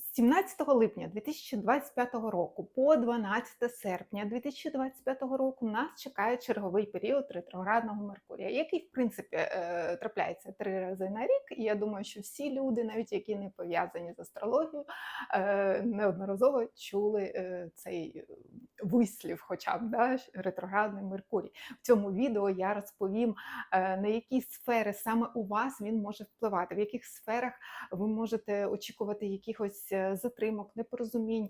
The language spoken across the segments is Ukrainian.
З 17 липня 2025 року по 12 серпня 2025 року нас чекає черговий період ретроградного Меркурія, який, в принципі, е, трапляється три рази на рік. І я думаю, що всі люди, навіть які не пов'язані з астрологією, е, неодноразово чули е, цей вислів, хоча б да, ретроградний Меркурій. В цьому відео я розповім, на які сфери саме у вас він може впливати, в яких сферах ви можете очікувати якихось е, затримок, непорозумінь,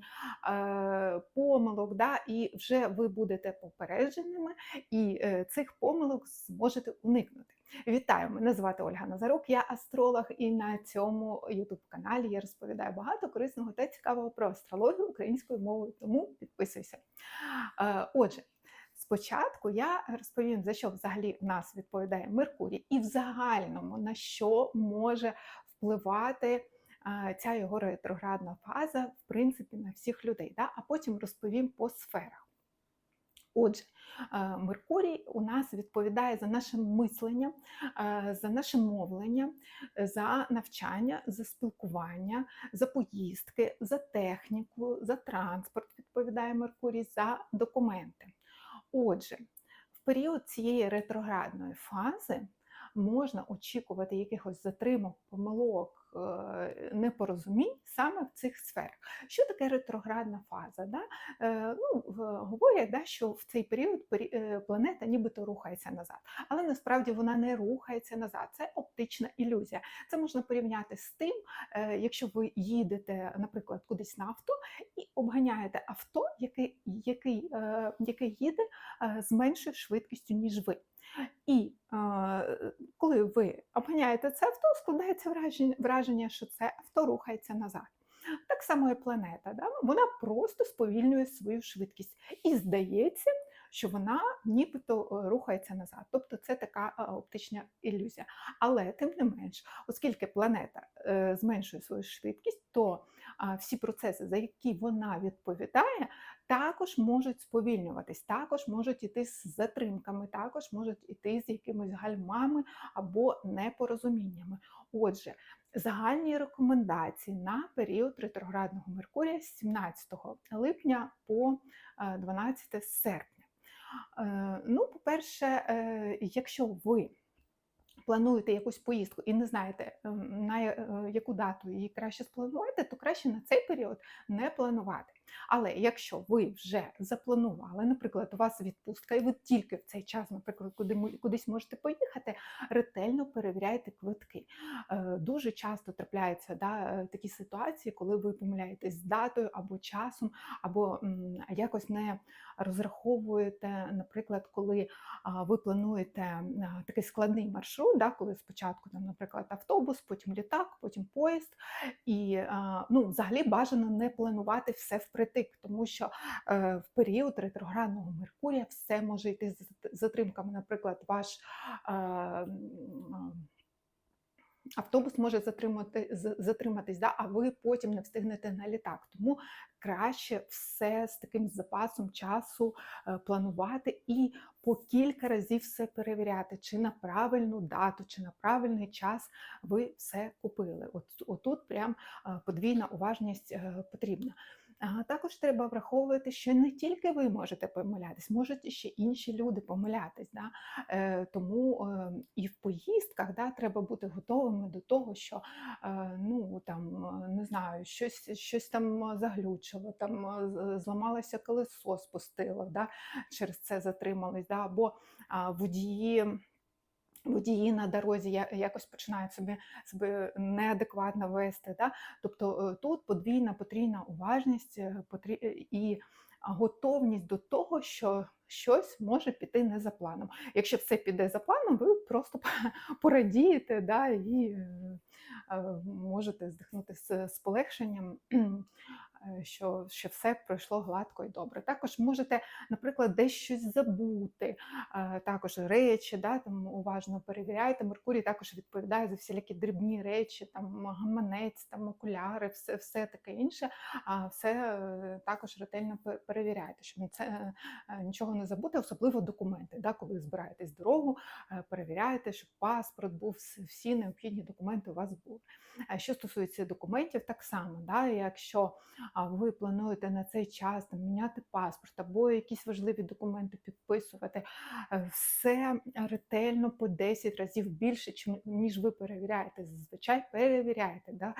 е, помилок, да, і вже ви будете попередженими, і е, цих помилок зможете уникнути. Вітаю! Мене звати Ольга Назарук, я астролог, і на цьому ютуб-каналі я розповідаю багато корисного та цікавого про астрологію українською мовою, тому підписуйся. Отже, Спочатку я розповім, за що взагалі в нас відповідає Меркурій, і в загальному на що може впливати ця його ретроградна фаза, в принципі, на всіх людей. Да? А потім розповім по сферах. Отже, Меркурій у нас відповідає за наше мислення, за наше мовлення, за навчання, за спілкування, за поїздки, за техніку, за транспорт, відповідає Меркурій, за документи. Отже, в період цієї ретроградної фази можна очікувати якихось затримок, помилок, Е, непорозумінь саме в цих сферах. Що таке ретроградна фаза? Да? Е, ну, Говорять, да, що в цей період е, планета нібито рухається назад, але насправді вона не рухається назад. Це оптична ілюзія. Це можна порівняти з тим, якщо ви їдете, наприклад, кудись на авто і обганяєте авто, яке який, який їде з меншою швидкістю, ніж ви. І е, коли ви обганяєте це авто, складається враження, що це авто рухається назад. Так само і планета, да? вона просто сповільнює свою швидкість. І здається, що вона нібито рухається назад. Тобто це така оптична ілюзія. Але тим не менш, оскільки планета е, зменшує свою швидкість, то всі процеси, за які вона відповідає, також можуть сповільнюватись, також можуть іти з затримками, також можуть іти з якимись гальмами або непорозуміннями. Отже, загальні рекомендації на період ретроградного Меркурія з 17 липня по 12 е, серпня. Е, ну, по-перше, е, якщо ви плануєте якусь поїздку і не знаєте, на яку дату її краще спланувати, то краще на цей період не планувати. Але якщо ви вже запланували, наприклад, у вас відпустка, і ви тільки в цей час, наприклад, куди кудись можете поїхати, ретельно перевіряйте квитки. Е, дуже часто трапляються да, е, такі ситуації, коли ви помиляєтесь з датою або часом, або якось не розраховуєте, наприклад, коли ви плануєте такий складний маршрут, да, коли спочатку, там, наприклад, автобус, потім літак, потім поїзд. І ну, взагалі бажано не планувати все в впритик, тому що е, в період ретроградного Меркурія все може йти з затримками. Наприклад, ваш е, Автобус може затримати, затриматись, да, а ви потім не встигнете на літак. Тому краще все з таким запасом часу е, планувати і по кілька разів все перевіряти, чи на правильну дату, чи на правильний час ви все купили. От, Отут прям подвійна уважність потрібна. Також треба враховувати, що не тільки ви можете помилятись, можуть ще інші люди помилятись. Да? Е, тому е, і в поїздках да, треба бути готовими до того, що е, ну, там, не знаю, щось щось там заглючило, там зламалося колесо, спустило, да? через це затримались, да? або водії водії на дорозі якось починають собі себе неадекватно вести. Да? Тобто е, тут подвійна потрійна уважність е, і готовність до того, що щось може піти не за планом. Якщо все піде за планом, ви просто порадієте да, і е, можете здихнути з полегшенням е, що, що все пройшло гладко і добре. Також можете, наприклад, десь щось забути, е, також речі, да, там уважно перевіряйте. Меркурій також відповідає за всілякі дрібні речі, там гаманець, там окуляри, все, все таке інше. А все е, також ретельно пе- перевіряйте, щоб це е, е, нічого не забути, особливо документи. Да, коли збираєтесь дорогу, е, перевіряйте, щоб паспорт був, всі необхідні документи у вас були. Що стосується документів, так само, да, якщо ви плануєте на цей час там, міняти паспорт або якісь важливі документи підписувати, е, все ретельно по 10 разів більше, ніж ви перевіряєте. Зазвичай перевіряєте. Да?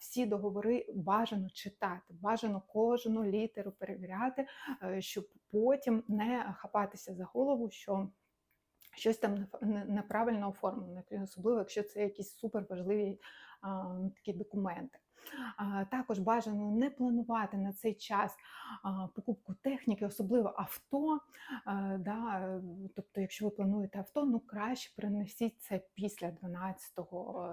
Всі договори бажано читати, бажано кожну літеру перевіряти, е, щоб потім не хапатися за голову, що щось там неправильно оформлено, особливо якщо це якісь суперважливі а, такі документи. Також бажано не планувати на цей час покупку техніки, особливо авто. Да, е, тобто, якщо ви плануєте авто, ну краще перенесіть це після 12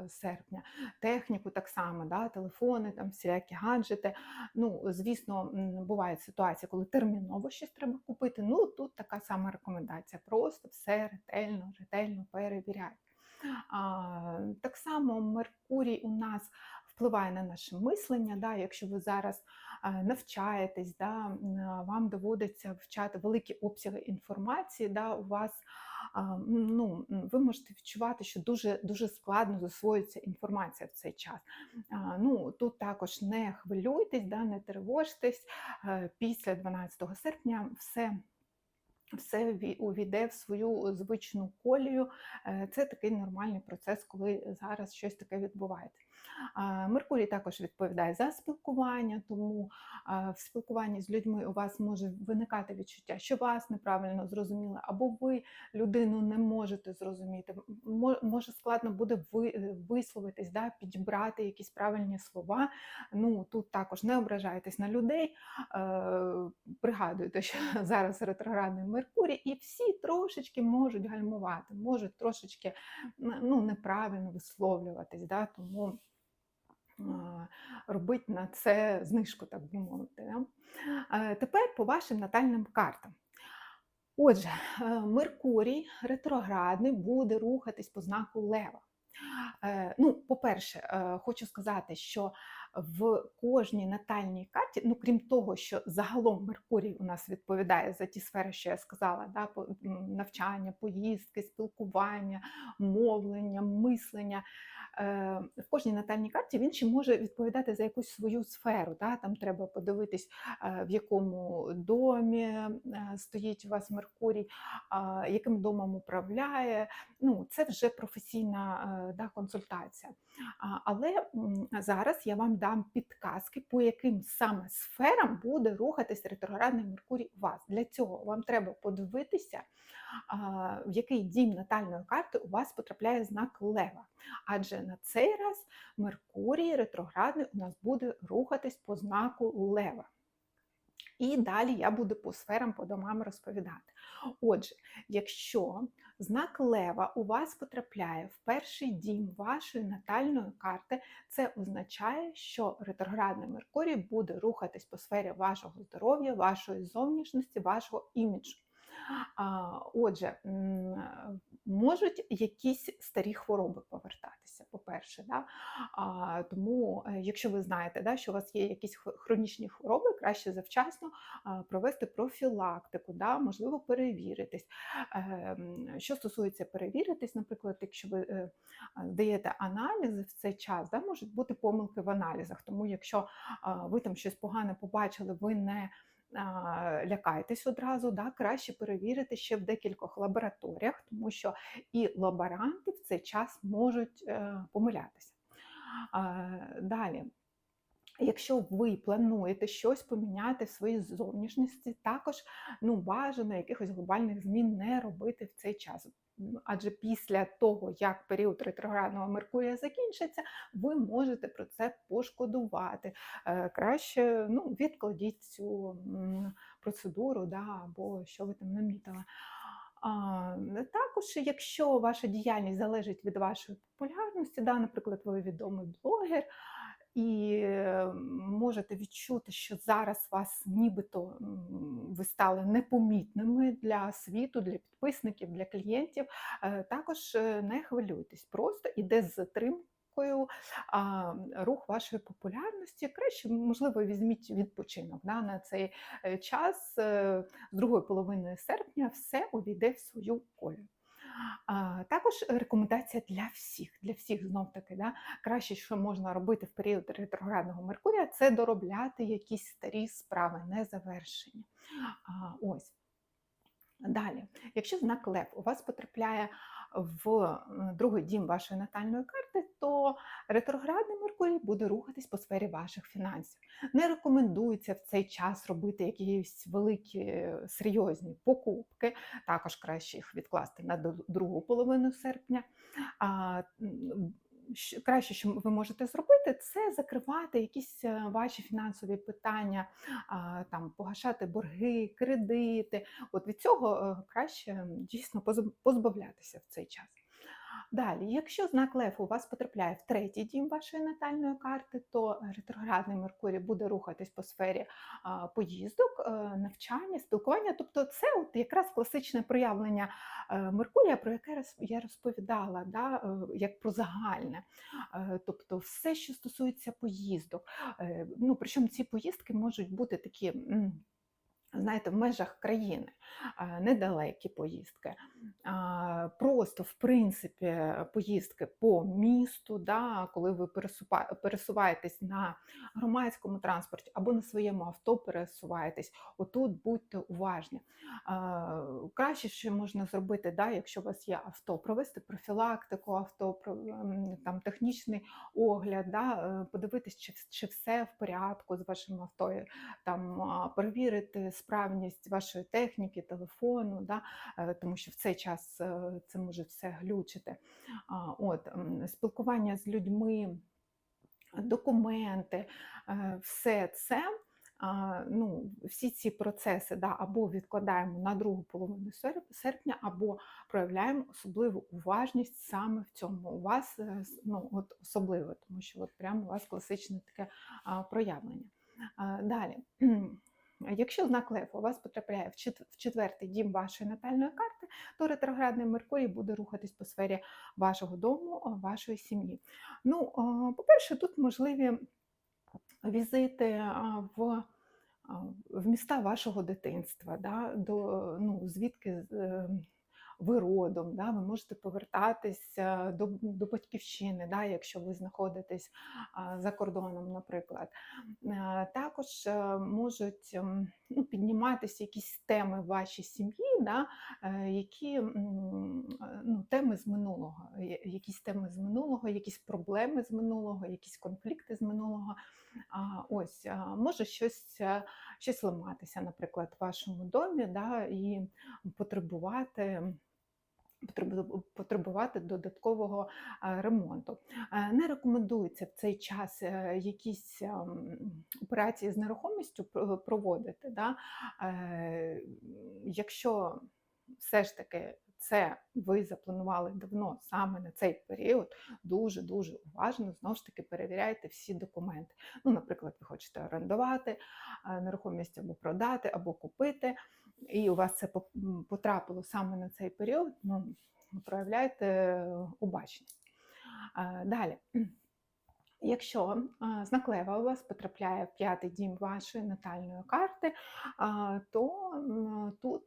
серпня. Техніку так само, да, телефони, там всілякі гаджети. Ну, звісно, бувають ситуації, коли терміново щось треба купити. Ну, тут така сама рекомендація. Просто все ретельно, ретельно перевіряйте. Так само Меркурій у нас впливає на наше мислення. Да? Якщо ви зараз навчаєтесь, да? вам доводиться вчати великі обсяги інформації, да? у вас ну, ви можете відчувати, що дуже, дуже складно засвоюється інформація в цей час. Ну, тут також не хвилюйтесь, да? не тривожтесь. Е, Після 12 серпня все все увійде в свою звичну колію. Е, Це такий нормальний процес, коли зараз щось таке відбувається. Меркурій також відповідає за спілкування, тому в спілкуванні з людьми у вас може виникати відчуття, що вас неправильно зрозуміли, або ви людину не можете зрозуміти. Мо- Може складно буде е, висловитись, да, підібрати якісь правильні слова. Ну тут також не ображайтесь на людей. Е, Пригадуйте, що зараз ретроградний Меркурій, і всі трошечки можуть гальмувати, можуть трошечки ну, неправильно висловлюватись. Да? Тому а, робить на це знижку, так би мовити. Е, Тепер по вашим натальним картам. Отже, е, Меркурій ретроградний буде рухатись по знаку Лева. Е, Ну, по-перше, хочу сказати, що в кожній натальній карті, ну крім того, що загалом Меркурій у нас відповідає за ті сфери, що я сказала, да, навчання, поїздки, спілкування, мовлення, мислення. е, В кожній натальній карті він ще може відповідати за якусь свою сферу. Да? Там треба подивитись, е, в якому домі е, стоїть у вас Меркурій, яким домом управляє. Ну, це вже професійна да, консультація. Але зараз я вам дам підказки, по яким саме сферам буде рухатись ретроградний Меркурій у вас. Для цього вам треба подивитися, в який дім натальної карти у вас потрапляє знак Лева. Адже на цей раз Меркурій ретроградний у нас буде рухатись по знаку Лева. І далі я буду по сферам, по домам розповідати. Отже, якщо знак Лева у вас потрапляє в перший дім вашої натальної карти, це означає, що ретроградний Меркурій буде рухатись по сфері вашого здоров'я, вашої зовнішності, вашого іміджу. Отже, можуть якісь старі хвороби повертатися, по-перше. Да? Тому, е, якщо ви знаєте, да, що у вас є якісь хронічні хвороби, краще завчасно провести профілактику, да, можливо, перевіритись. Ем, Що стосується перевіритись, наприклад, якщо ви е, а, аналізи в цей час, да, можуть бути помилки в аналізах. Тому, якщо ви там щось погане побачили, ви не лякайтесь одразу, да, краще перевірити ще в декількох лабораторіях, тому що і лаборанти в цей час можуть е, помилятися. Далі. Якщо ви плануєте щось поміняти в своїй зовнішності, також ну, бажано якихось глобальних змін не робити в цей час. Адже після того, як період ретроградного Меркурія закінчиться, ви можете про це пошкодувати. Е, Краще ну, відкладіть цю процедуру, да, або що ви там намітили. А, також, якщо ваша діяльність залежить від вашої популярності, да, наприклад, ви відомий блогер, і е, можете відчути, що зараз вас нібито ви стали непомітними для світу, для підписників, для клієнтів. Е, Також е, не хвилюйтесь, просто іде з затримкою а, рух вашої популярності. Краще, можливо, візьміть відпочинок да, на цей е, час. З другої половини серпня все увійде в свою колію. А, Також рекомендація для всіх, для всіх знов таки, да, краще, що можна робити в період ретроградного Меркурія, це доробляти якісь старі справи, незавершені. А, Ось. Далі, якщо знак Лев у вас потрапляє в е, другий дім вашої натальної карти, то ретроградний Меркурій буде рухатись по сфері ваших фінансів. Не рекомендується в цей час робити якісь великі е, серйозні покупки, також краще їх відкласти на другу половину серпня. А, м, щ- Краще, що ви можете зробити, це закривати якісь е, ваші фінансові питання, там погашати борги, кредити. От від цього е, краще дійсно позб- позбавлятися в цей час. Далі, якщо знак Лев у вас потрапляє в третій дім вашої натальної карти, то ретроградний Меркурій буде рухатись по сфері поїздок, е, навчання, спілкування. Тобто, це от якраз класичне проявлення е, Меркурія, про яке я розповідала, да, е, як про загальне. Е, Тобто, все, що стосується поїздок. Е, Ну, причому ці поїздки можуть бути такі. Знаєте, в межах країни, недалекі поїздки, просто в принципі поїздки по місту, да, коли ви пересуваєтесь на громадському транспорті або на своєму авто пересуваєтесь, отут будьте уважні. Краще, що можна зробити, да, якщо у вас є авто, провести профілактику авто, там, технічний огляд, да, е, подивитись, чи, чи все в порядку з вашим авто, там, перевірити справність вашої техніки, телефону, да, е, тому що в цей час е, це може все глючити. От, спілкування з людьми, документи, е, все це. Ну, всі ці процеси да, або відкладаємо на другу половину серпня, або проявляємо особливу уважність саме в цьому. У вас ну, от особливо, тому що от прямо у вас класичне таке проявлення. Далі. Якщо знак Лев у вас потрапляє в четвертий дім вашої натальної карти, то ретроградний Меркурій буде рухатись по сфері вашого дому, вашої сім'ї. Ну, по-перше, тут можливі візити в, в міста вашого дитинства, да, до, ну, звідки з- е, ви родом, да, ви можете повертатися до, до батьківщини, да, якщо ви знаходитесь за кордоном, наприклад. Е, Також е, можуть ем, ну, підніматися якісь теми в вашій сім'ї, да, е, які ну, теми з минулого, якісь теми з минулого, якісь проблеми з минулого, якісь конфлікти з минулого. Ось може щось, щось ламатися, наприклад, в вашому домі, да, і потребувати. Потребу- Потребувати додаткового ремонту. Не рекомендується в цей час е, якісь ем, операції з нерухомістю проводити. Да? Е, Якщо все ж таки це ви запланували давно саме на цей період, дуже дуже уважно знову ж таки перевіряйте всі документи. Ну, наприклад, ви хочете орендувати нерухомість або продати, або купити, і у вас це потрапило саме на цей період. Ну, проявляйте обачність. Е, Далі. Якщо знак Лева у вас потрапляє в п'ятий дім вашої натальної карти, то тут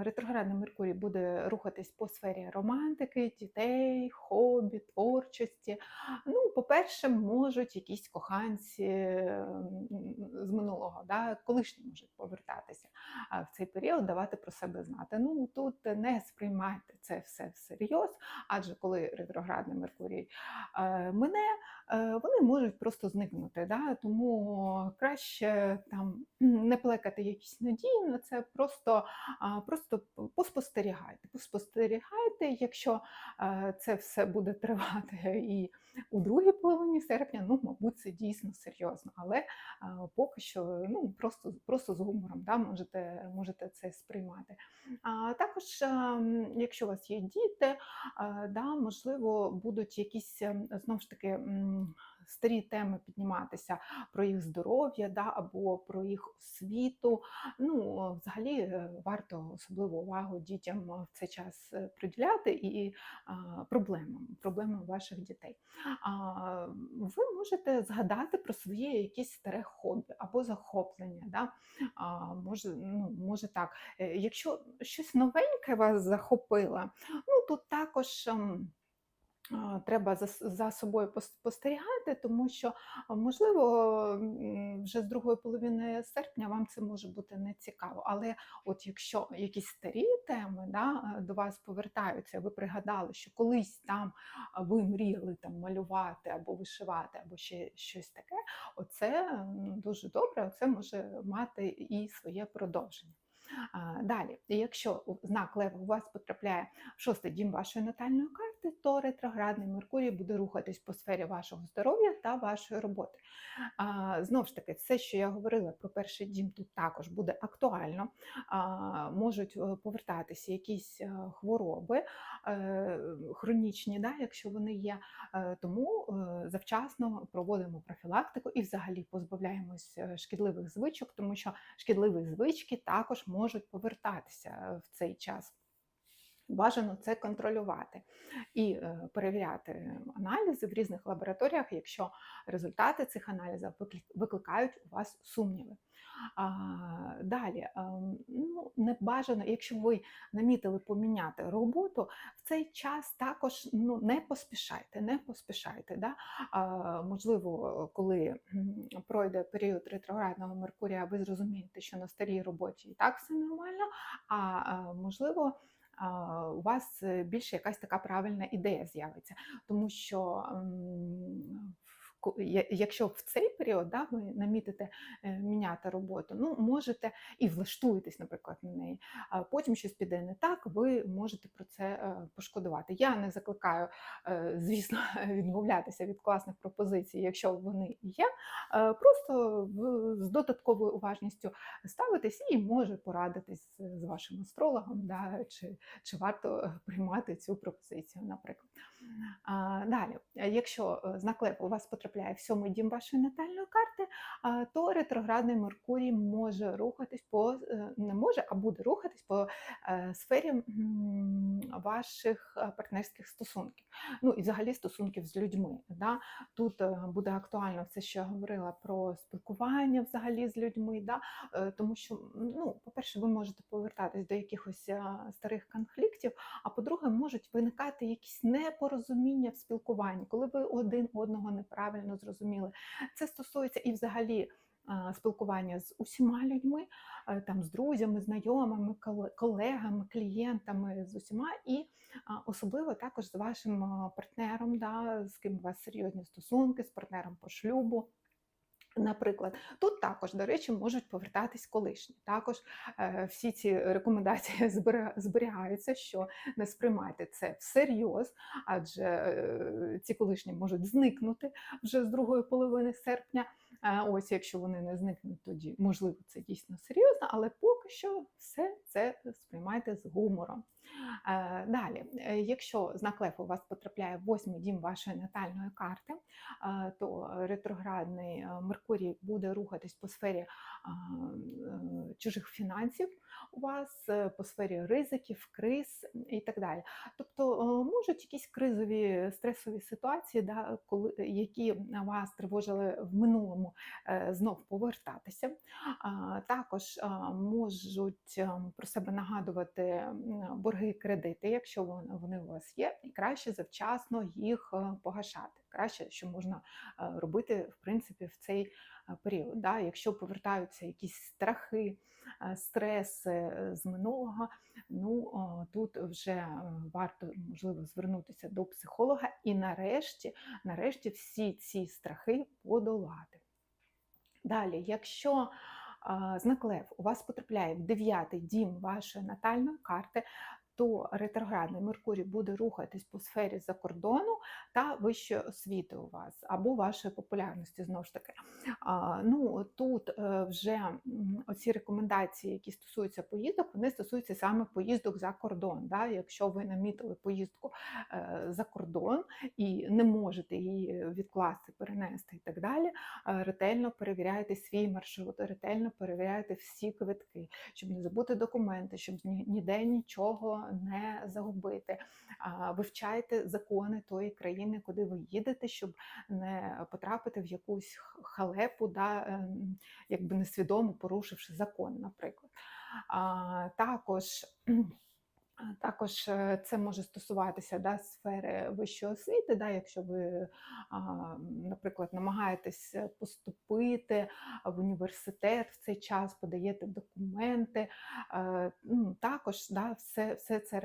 ретроградний Меркурій буде рухатись по сфері романтики, дітей, хобі, творчості. Ну, по-перше, можуть якісь коханці з минулого, да, колишні можуть повертатися в цей період, давати про себе знати. Ну тут не сприймайте це все всерйоз, адже коли ретроградний Меркурій мине, е, вони можуть просто зникнути. Да? Тому краще там не плекати якісь надії на це, просто, просто поспостерігайте. Поспостерігайте, якщо е, це все буде тривати і у другій половині серпня, ну, мабуть, це дійсно серйозно. Але е, поки що ну, просто, просто з гумором да, можете, можете це сприймати. А також, ем, якщо у вас є діти, е, да, можливо, будуть якісь ем, знову ж таки старі теми підніматися про їх здоров'я да, або про їх освіту. Ну, взагалі е, варто особливу увагу дітям в цей час е, приділяти і проблемам, проблемам ваших дітей. Ви можете згадати про своє якесь старе хобі або захоплення. Да? Може, ну, може так. Е, Якщо щось новеньке вас захопило, ну тут також. Треба за, за собою пос- спостерігати, тому що, можливо, вже з другої половини серпня вам це може бути не цікаво. Але от якщо якісь старі теми да, е, до вас повертаються, ви пригадали, що колись там ви мріяли там малювати або вишивати, або ще щось таке, оце дуже добре, це може мати і своє продовження. Далі, якщо знак Лева у вас потрапляє в шостий дім вашої натальної карти, то ретроградний Меркурій буде рухатись по сфері вашого здоров'я та вашої роботи. Знову ж таки, все, що я говорила про перший дім, тут також буде актуально. Можуть е, повертатися якісь е, хвороби е, хронічні, якщо вони є. Тому завчасно проводимо профілактику і взагалі позбавляємось шкідливих звичок, тому що шкідливі звички також можуть повертатися е, в цей час. Бажано це контролювати і е, перевіряти аналізи в різних лабораторіях, якщо результати цих аналізів викликають у вас сумніви. А, далі, ем, ну, не бажано, якщо ви намітили поміняти роботу, в цей час також ну, не поспішайте, не поспішайте. Да? А, можливо, коли пройде період ретроградного Меркурія, ви зрозумієте, що на старій роботі і так все нормально, а, а можливо, у вас е, більше якась така правильна ідея з'явиться. Тому що якщо в цей період да, ви намітите е, міняти роботу, ну можете і влаштуєтесь, наприклад, на неї. А потім щось піде не так, ви можете про це е, пошкодувати. Я не закликаю, е, звісно, відмовлятися від класних пропозицій, якщо вони є. Просто з додатковою уважністю ставитесь і може порадитись з вашим астрологом, да, чи, чи варто приймати цю пропозицію, наприклад. Далі, якщо е, знак Лев у вас потрапляє в сьомий дім вашої натальної карти, то ретроградний Меркурій може рухатись по е, не може, а буде рухатись по е, сфері ваших партнерських стосунків. Ну і взагалі стосунків з людьми. Да? Тут буде актуально все, що я говорила про спілкування взагалі з людьми. Да? Тому що, ну, по-перше, ви можете повертатись до якихось старих конфліктів, а по-друге, можуть виникати якісь непорозуміння в спілкуванні, коли ви один одного неправильно зрозуміли. Це стосується і взагалі спілкування з усіма людьми, там з друзями, знайомими, колегами, клієнтами, з усіма, і особливо також з вашим партнером, да, з ким у вас серйозні стосунки, з партнером по шлюбу. Наприклад, тут також, до речі, можуть повертатись колишні. Також е, всі ці рекомендації зберігаються, що не сприймайте це всерйоз, адже е, ці колишні можуть зникнути вже з другої половини серпня. Е, ось якщо вони не зникнуть, тоді можливо це дійсно серйозно, але поки що все це сприймайте з гумором. Е, Далі, е, якщо знак Лев у вас потрапляє в восьмий дім вашої натальної карти, е, то ретроградний Меркурій буде рухатись по сфері чужих фінансів у вас, е, по сфері ризиків, криз і так далі. Тобто е, можуть якісь кризові стресові ситуації, да, коли, які вас тривожили в минулому, е, знов повертатися. Також можуть е, про себе нагадувати борги, кредити, якщо вони, у вас є, і краще завчасно їх погашати. Краще, що можна робити в принципі в цей період. Да? Якщо повертаються якісь страхи, е, стреси е, з минулого, ну тут вже е, варто можливо звернутися до психолога і нарешті, нарешті всі ці страхи подолати. Далі, якщо знак Лев у вас потрапляє в дев'ятий дім вашої натальної карти, то ретроградний Меркурій буде рухатись по сфері закордону та вищої освіти у вас або вашої популярності знову ж таки. А, ну тут е, вже оці рекомендації, які стосуються поїздок, вони стосуються саме поїздок за кордон. Да? Якщо ви намітили поїздку е, за кордон і не можете її відкласти, перенести і так далі, е, ретельно перевіряйте свій маршрут, ретельно перевіряйте всі квитки, щоб не забути документи, щоб ні- ніде нічого не загубити. Вивчайте закони тої країни, куди ви їдете, щоб не потрапити в якусь халепу, да, ем, якби несвідомо порушивши закон, наприклад. Також Також е, це може стосуватися да, сфери вищої освіти, да, якщо ви, наприклад, намагаєтесь поступити в університет в цей час, подаєте документи. е, ну, Також да, все, все це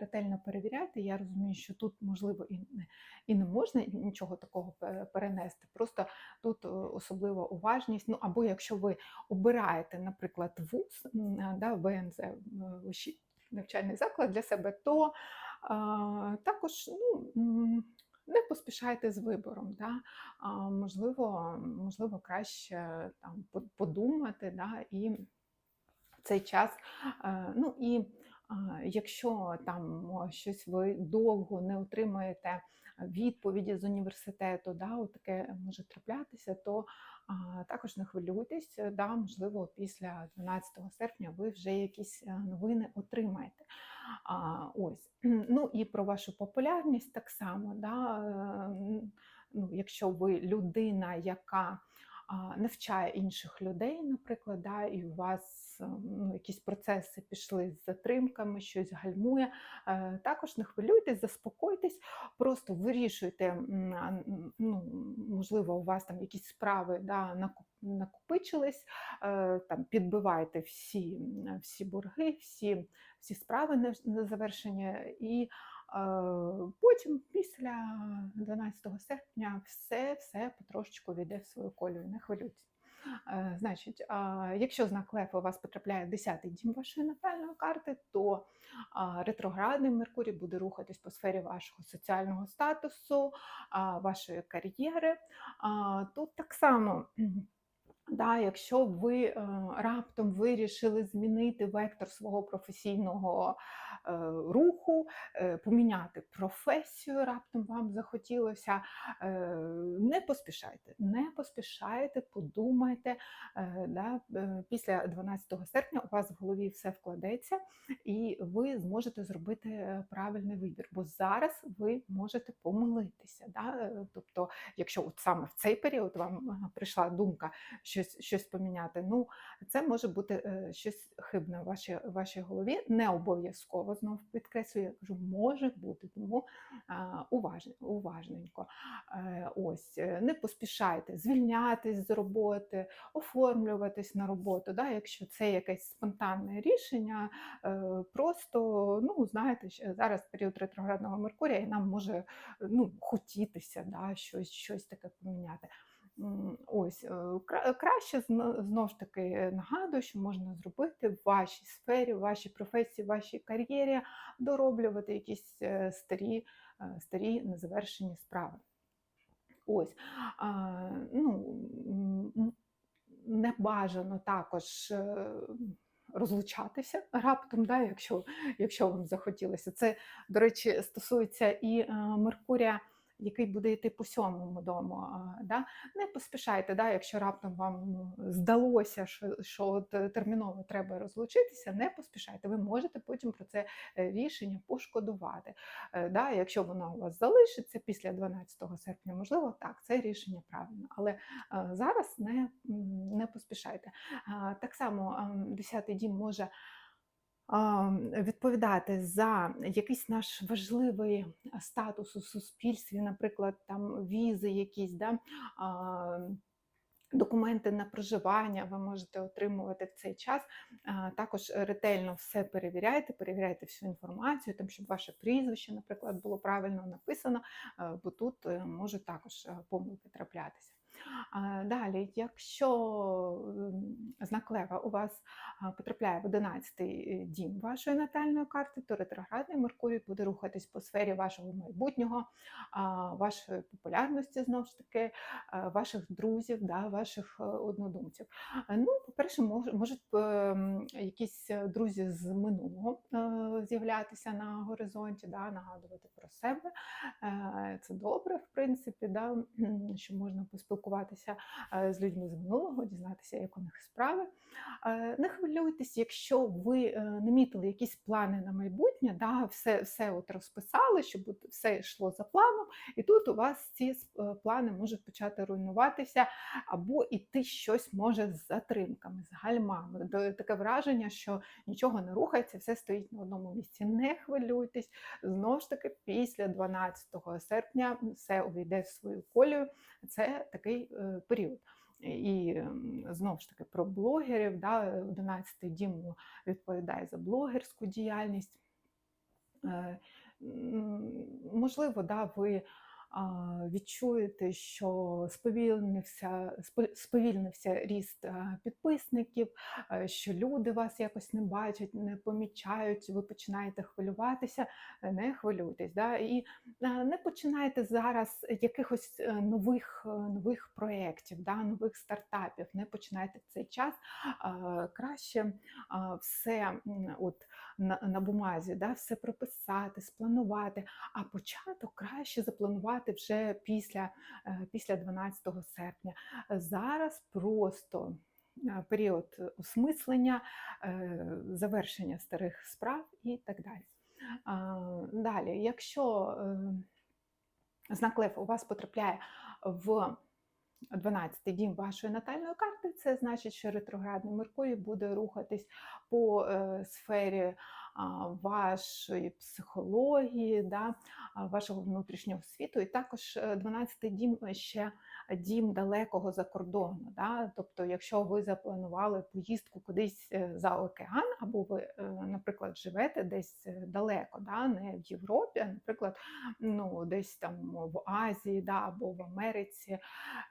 ретельно перевіряйте. Я розумію, що тут можливо і не, і не можна нічого такого перенести. Просто тут е, особлива уважність. Ну або якщо ви обираєте, наприклад, вуз, да, ВНЗ, е, вищий навчальний заклад для себе, то а, також ну, не поспішайте з вибором. Да? А, можливо, можливо, краще там подумати да, і цей час. е, Ну і а, якщо там щось ви довго не отримаєте відповіді з університету, да, таке може траплятися, то а, також не хвилюйтесь, е, да, можливо, після 12 серпня ви вже якісь е, новини отримаєте. Ось. Ну і про вашу популярність так само. Да, е, ну, якщо ви людина, яка навчає інших людей, наприклад, да, і у вас е, ну, якісь процеси пішли з затримками, щось гальмує. е, Також не хвилюйтесь, заспокойтесь, просто вирішуйте, ну, можливо, у вас там якісь справи да, накопичились, е, там, підбивайте всі, всі борги, всі, всі справи не- Е, Потім, після 12 серпня, все все потрошечку війде в свою колію, не хвилюйтесь. Е, Значить, якщо знак Лев у вас потрапляє в 10-й дім вашої натальної карти, то ретроградний Меркурій буде рухатись по сфері вашого соціального статусу, вашої кар'єри. Тут так само. Да, якщо ви е, раптом вирішили змінити вектор свого професійного е, руху, е, поміняти професію, раптом вам захотілося, не поспішайте, не поспішайте, подумайте. Да, після 12 серпня у вас в голові все вкладеться, і ви зможете зробити правильний вибір, бо зараз ви можете помилитися. Да? Тобто, якщо от саме в цей період вам прийшла думка, щось, щось поміняти. Ну, це може бути е, щось хибне в вашій, вашій голові. Не обов'язково знову підкреслюю, я кажу, може бути, тому уважне, уважненько. Е, ось, е, не поспішайте звільнятись з роботи, оформлюватись на роботу. Да? Якщо це якесь спонтанне рішення, просто, ну, знаєте, зараз період ретроградного Меркурія, і нам може ну, хотітися да, щось, щось таке поміняти. Ось е, краще зно- знов ж таки нагадую, що можна зробити в вашій сфері, в вашій професії, в вашій кар'єрі, дороблювати якісь е, старі, е, старі незавершені справи. Ось ну, не бажано також. Розлучатися раптом, да, якщо, якщо вам захотілося. Це, до речі, стосується і Меркурія, який буде йти по сьомому дому. Да? Не поспішайте, да, якщо раптом вам ну, здалося, що, що от, е, терміново треба розлучитися, не поспішайте. Ви можете потім про це е, рішення пошкодувати. Е, Да? Якщо воно у вас залишиться після 12 серпня, можливо, так, це рішення правильно. Але зараз не, не поспішайте. Так само ем, 10-й дім може відповідати за якийсь наш важливий статус у суспільстві, наприклад, там візи якісь, да, документи на проживання ви можете отримувати в цей час. Також ретельно все перевіряйте, перевіряйте всю інформацію, там, щоб ваше прізвище, наприклад, було правильно написано, бо тут е, можуть також е, помилки траплятися. Далі, якщо знак Лева у вас потрапляє в 11-й дім вашої натальної карти, то ретроградний Меркурій буде рухатись по сфері вашого майбутнього, вашої популярності, знову ж таки, ваших друзів, да, ваших е, однодумців. Е, Ну, по-перше, можуть ем, якісь е, друзі з минулого е, з'являтися на горизонті, да, нагадувати про себе. Е, Це добре, в принципі, да, що можна поспілкуватися е, з людьми з минулого, дізнатися, як у них справи. Е, Не хвилюйтесь, якщо ви е, намітили якісь плани на майбутнє, да, все, все от розписали, щоб все йшло за планом, і тут у вас ці плани можуть почати руйнуватися, або іти щось може з затримками, з гальмами. Таке враження, що нічого не рухається, все стоїть на одному місці. Не хвилюйтесь. Знову ж таки, після 12 серпня все увійде в свою колію. Це такий е, період. І знову ж таки про блогерів, да, 11 дім відповідає за блогерську діяльність. Е, Можливо, да, ви відчуєте, що сповільнився, сповільнився ріст підписників, що люди вас якось не бачать, не помічають, ви починаєте хвилюватися, Е, не хвилюйтесь. Да? І не починайте зараз якихось е, нових, е, нових проєктів, да? нових стартапів, не починайте в цей час. Краще все от, на, на бумазі, да? все прописати, спланувати, а початок краще запланувати вже після, е, після 12 серпня. Зараз просто е, період осмислення, е, завершення старих справ і так далі. Далі, якщо знак Лев у вас потрапляє в 12-й дім вашої натальної карти, це значить, що ретроградний Меркурій буде рухатись по е, сфері вашої психології, да, вашого внутрішнього світу. І також е, 12-й дім ще дім далекого за кордону. Да? Тобто, якщо ви запланували поїздку кудись е, за океан, або ви, е, наприклад, живете десь е, далеко, да? не в Європі, а, наприклад, ну, десь там в Азії да? або в Америці,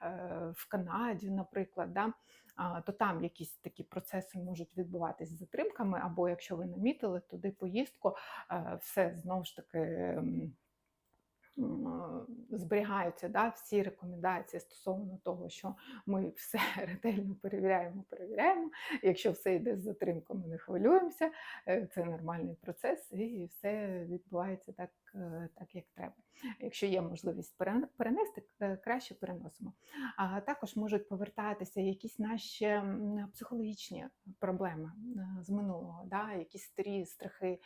е, в Канаді, наприклад, да? То там якісь такі процеси можуть відбуватись з затримками, або якщо ви намітили туди поїздку, е, все знову ж таки. Зберігаються да, всі рекомендації стосовно того, що ми все ретельно перевіряємо, перевіряємо. Якщо все йде з затримками, не хвилюємося, е, це нормальний процес, і все відбувається так, так як треба. Якщо є можливість перенести, е, краще переносимо. А також можуть повертатися якісь наші психологічні проблеми е, з минулого, да, якісь старі страхи, е,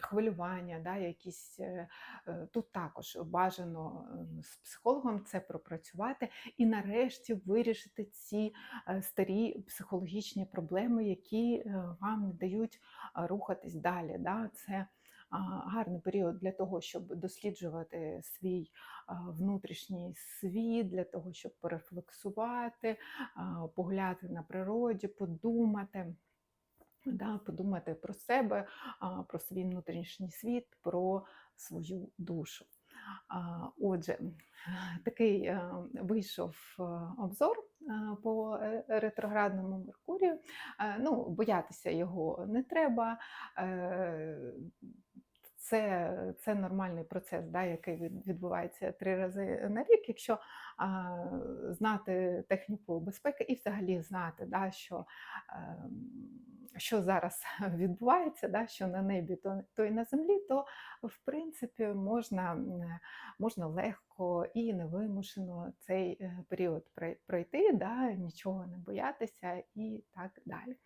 хвилювання, да, якісь е, е, тут також бажано е, з психологом це пропрацювати і нарешті вирішити ці е, старі психологічні проблеми, які е, вам не дають е, рухатись далі. Да. Це гарний період для того, щоб досліджувати свій внутрішній світ, для того, щоб порефлексувати, а, погляти на природі, подумати. Да, подумати про себе, про свій внутрішній світ, про свою душу. Отже, такий е, вийшов е, обзор е, по е, ретроградному Меркурію. Е, Ну, боятися його не треба. Це, це нормальний процес, да, який від- відбувається три рази на рік. Якщо знати техніку безпеки і взагалі знати, да, що, ем, що зараз відбувається, да, що на небі, то, то і на землі, то в принципі можна, можна легко і невимушено цей е, період пройти, да, нічого не боятися і так далі.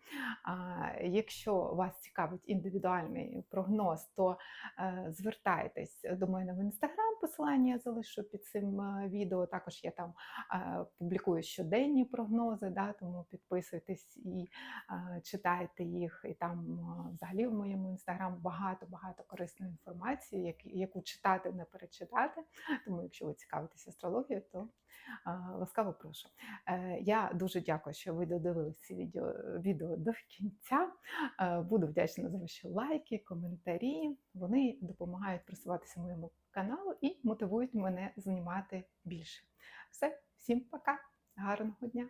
А якщо вас цікавить індивідуальний прогноз, то е, звертайтесь до мене в інстаграм, посилання я залишу під цим е, відео. Також я там публікую щоденні прогнози, да, тому підписуйтесь і читайте їх. І там взагалі в моєму інстаграм багато-багато корисної інформації, як- яку читати, не перечитати. Тому, якщо ви цікавитесь астрологією, то ласкаво прошу. Е, Я дуже дякую, що ви додивилися ці відео, відео до кінця. Е, Буду вдячна за ваші лайки, коментарі. Вони допомагають просуватися моєму каналу і мотивують мене знімати більше. Все, всім пока, гарного дня!